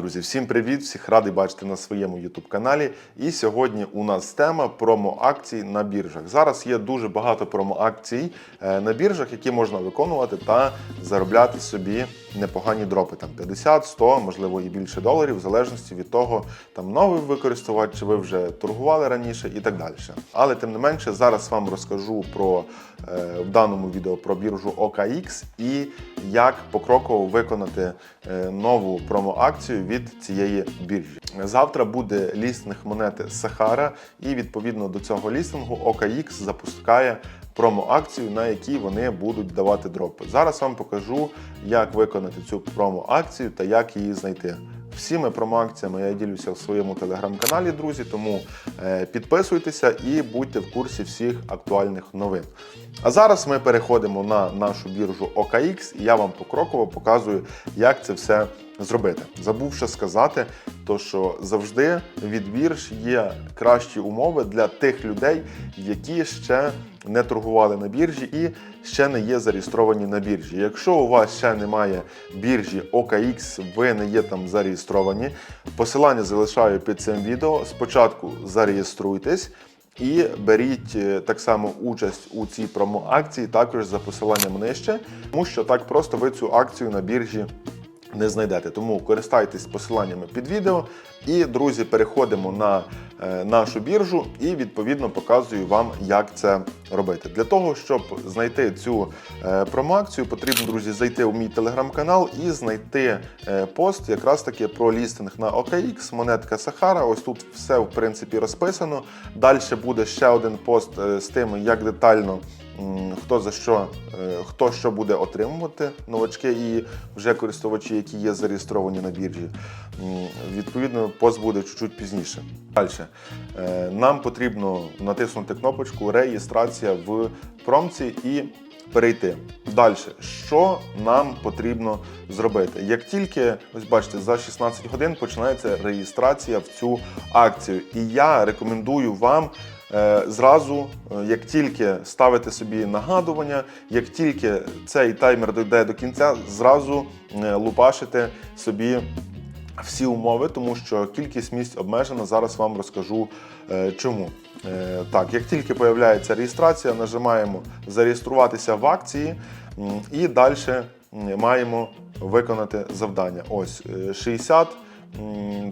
друзі, всім привіт! Всіх радий бачити на своєму YouTube каналі. І сьогодні у нас тема промо-акцій на біржах. Зараз є дуже багато промо-акцій е, на біржах, які можна виконувати та заробляти собі непогані дропи. Там 50, 100, можливо, і більше доларів, в залежності від того, там новий використовувач, чи ви вже торгували раніше і так далі. Але тим не менше, зараз вам розкажу про е, в даному відео про біржу OKX і як покроково виконати е, нову промо-акцію від цієї біржі. Завтра буде лістинг монети Сахара, і відповідно до цього лістингу OKX запускає промо-акцію, на якій вони будуть давати дропи. Зараз вам покажу, як виконати цю промо-акцію та як її знайти. Всіми промо-акціями я ділюся в своєму телеграм-каналі, друзі. Тому е, підписуйтеся і будьте в курсі всіх актуальних новин. А зараз ми переходимо на нашу біржу OKX, і я вам покроково показую, як це все зробити. Забувши сказати, то що завжди від бірж є кращі умови для тих людей, які ще не торгували на біржі і ще не є зареєстровані на біржі. Якщо у вас ще немає біржі OKX, ви не є там зареєстровані. Посилання залишаю під цим відео. Спочатку зареєструйтесь. І беріть е, так само участь у цій промо-акції, також за посиланням нижче, тому що так просто ви цю акцію на біржі не знайдете. Тому користайтесь посиланнями під відео. І, друзі, переходимо на нашу біржу і відповідно показую вам, як це робити. Для того, щоб знайти цю е, промоакцію, потрібно, друзі, зайти у мій телеграм-канал і знайти е, пост якраз таки про лістинг на OKX, монетка Сахара. Ось тут все в принципі розписано. Далі буде ще один пост е, з тим, як детально. Хто за що, е, хто що буде отримувати новачки і вже користувачі, які є зареєстровані на біржі. Відповідно, пост буде чуть-чуть пізніше. Далі. Е, Нам потрібно натиснути кнопочку Реєстрація в промці і перейти. Далі, що нам потрібно зробити? Як тільки, ось бачите, за 16 годин починається реєстрація в цю акцію. І я рекомендую вам е, зразу, е, як тільки ставите собі нагадування, як тільки цей таймер дійде до кінця, зразу лупашите собі всі умови, тому що кількість місць обмежена. Зараз вам розкажу е, чому. Е, Так, як тільки появляється реєстрація, нажимаємо зареєструватися в акції і далі маємо виконати завдання. Ось е, 60 м,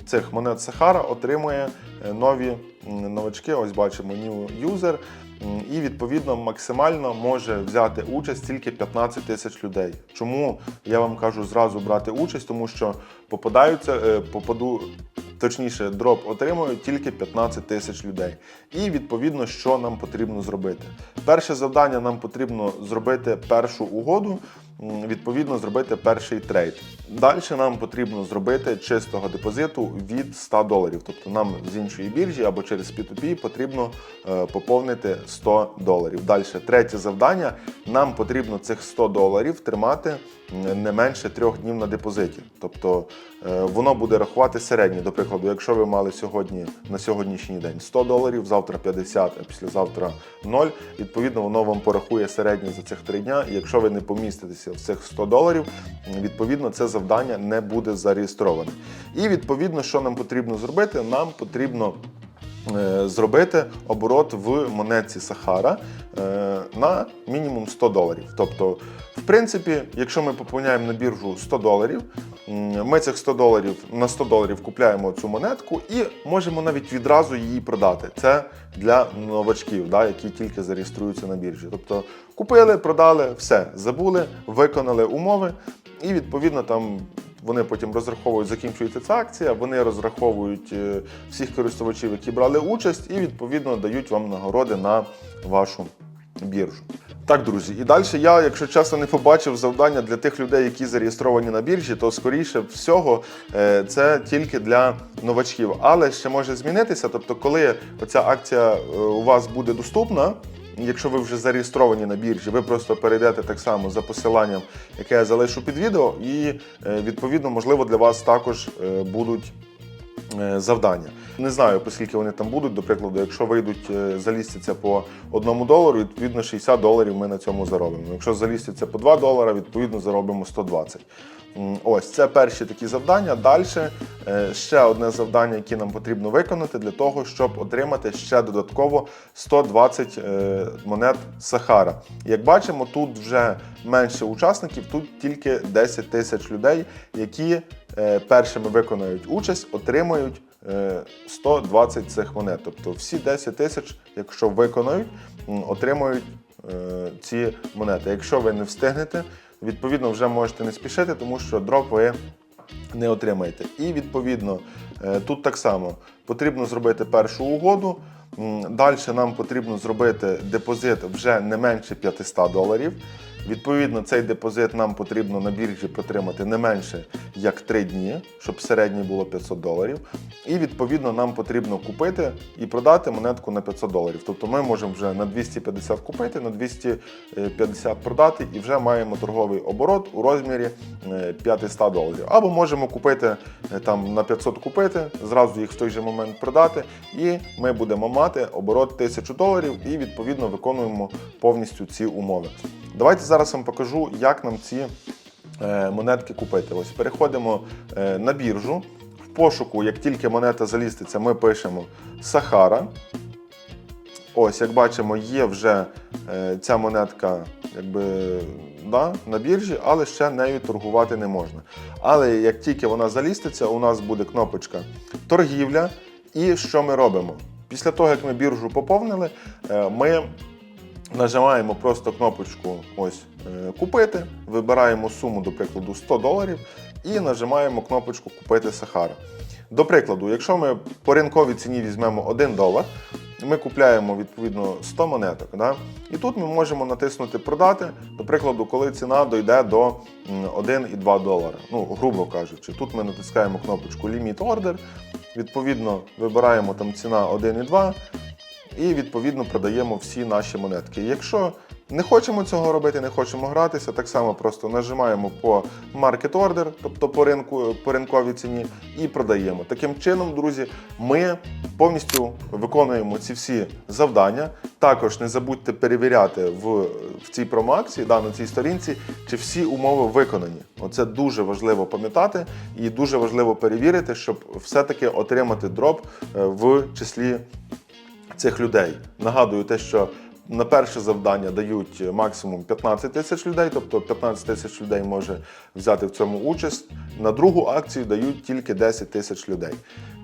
цих монет Сахара отримує е, нові новачки. Ось бачимо new user. І відповідно максимально може взяти участь тільки 15 тисяч людей. Чому я вам кажу зразу брати участь? Тому що попадаються, е, попаду. Точніше, дроп отримують тільки 15 тисяч людей. І відповідно, що нам потрібно зробити. Перше завдання нам потрібно зробити першу угоду, відповідно, зробити перший трейд. Далі нам потрібно зробити чистого депозиту від 100 доларів. Тобто нам з іншої біржі або через P2P потрібно е, поповнити 100 доларів. Далі, третє завдання. Нам потрібно цих 100 доларів тримати не менше трьох днів на депозиті. Тобто е, воно буде рахувати середнє. До прикладу, якщо ви мали сьогодні на сьогоднішній день 100 доларів, завтра 50, а післязавтра 0, відповідно, воно вам порахує середнє за цих три дня. І якщо ви не поміститеся в цих 100 доларів, відповідно, це завдання не буде зареєстроване. І відповідно, що нам потрібно зробити? Нам потрібно зробити оборот в монетці Сахара е, на мінімум 100 доларів. Тобто, в принципі, якщо ми поповняємо на біржу 100 доларів, ми цих 100 доларів на 100 доларів купляємо цю монетку і можемо навіть відразу її продати. Це для новачків, да, які тільки зареєструються на біржі. Тобто купили, продали, все, забули, виконали умови, і відповідно там вони потім розраховують, закінчується ця акція, вони розраховують е, всіх користувачів, які брали участь, і відповідно дають вам нагороди на вашу біржу. Так, друзі, і далі я, якщо чесно, не побачив завдання для тих людей, які зареєстровані на біржі, то скоріше всього е, це тільки для новачків. Але ще може змінитися. Тобто, коли оця акція е, у вас буде доступна, Якщо ви вже зареєстровані на біржі, ви просто перейдете так само за посиланням, яке я залишу під відео, і е, відповідно, можливо, для вас також е, будуть завдання. Не знаю, оскільки вони там будуть. До прикладу, якщо вийдуть е, залістяться по одному долару, відповідно 60 доларів ми на цьому заробимо. Якщо залістяться по 2 долара, відповідно заробимо 120. Ось це перші такі завдання. Далі е, ще одне завдання, яке нам потрібно виконати для того, щоб отримати ще додатково 120 е, монет Сахара. Як бачимо, тут вже менше учасників, тут тільки 10 тисяч людей, які е, першими виконають участь, отримають е, 120 цих монет. Тобто всі 10 тисяч, якщо виконають, отримують е, ці монети. Якщо ви не встигнете, відповідно вже можете не спішити, тому що дроп ви не отримаєте. І відповідно е, тут так само потрібно зробити першу угоду. Далі нам потрібно зробити депозит вже не менше 500 доларів. Відповідно, цей депозит нам потрібно на біржі протримати не менше як 3 дні, щоб середній було 500 доларів. І відповідно нам потрібно купити і продати монетку на 500 доларів. Тобто ми можемо вже на 250 купити, на 250 продати і вже маємо торговий оборот у розмірі е, 500 доларів. Або можемо купити е, там на 500 купити, зразу їх в той же момент продати, і ми будемо мати оборот 1000 доларів і відповідно виконуємо повністю ці умови. Давайте зараз вам покажу, як нам ці е, монетки купити. Ось переходимо е, на біржу. В пошуку, як тільки монета заліститься, ми пишемо Сахара. Ось, як бачимо, є вже е, ця монетка якби, да, на біржі, але ще нею торгувати не можна. Але як тільки вона заліститься, у нас буде кнопочка торгівля. І що ми робимо? Після того, як ми біржу поповнили, ми нажимаємо просто кнопочку ось е, купити, вибираємо суму, до прикладу, 100 доларів, і нажимаємо кнопочку Купити Сахара. До прикладу, якщо ми по ринковій ціні візьмемо 1 долар, ми купляємо відповідно 100 монеток. Да? І тут ми можемо натиснути продати, до прикладу, коли ціна дойде до 1,2 долара. Ну, грубо кажучи, тут ми натискаємо кнопочку Limit Order, відповідно вибираємо там ціна 1,2 і відповідно продаємо всі наші монетки. Якщо не хочемо цього робити, не хочемо гратися, так само просто нажимаємо по Market Order, тобто по ринку по ринковій ціні, і продаємо. Таким чином, друзі, ми повністю виконуємо ці всі завдання. Також не забудьте перевіряти в, в цій промоакції, да, на цій сторінці, чи всі умови виконані. Оце дуже важливо пам'ятати і дуже важливо перевірити, щоб все-таки отримати дроп е, в числі цих людей. Нагадую те, що на перше завдання дають максимум 15 тисяч людей, тобто 15 тисяч людей може взяти в цьому участь. На другу акцію дають тільки 10 тисяч людей.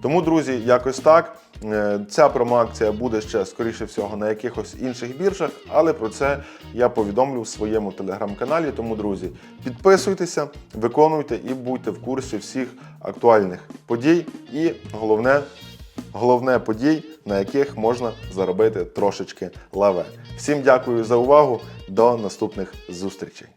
Тому, друзі, якось так. Е, Ця промоакція буде ще, скоріше всього, на якихось інших біржах, але про це я повідомлю в своєму телеграм-каналі. Тому, друзі, підписуйтеся, виконуйте і будьте в курсі всіх актуальних подій. І головне, головне подій, на яких можна заробити трошечки лаве. Всім дякую за увагу. До наступних зустрічей.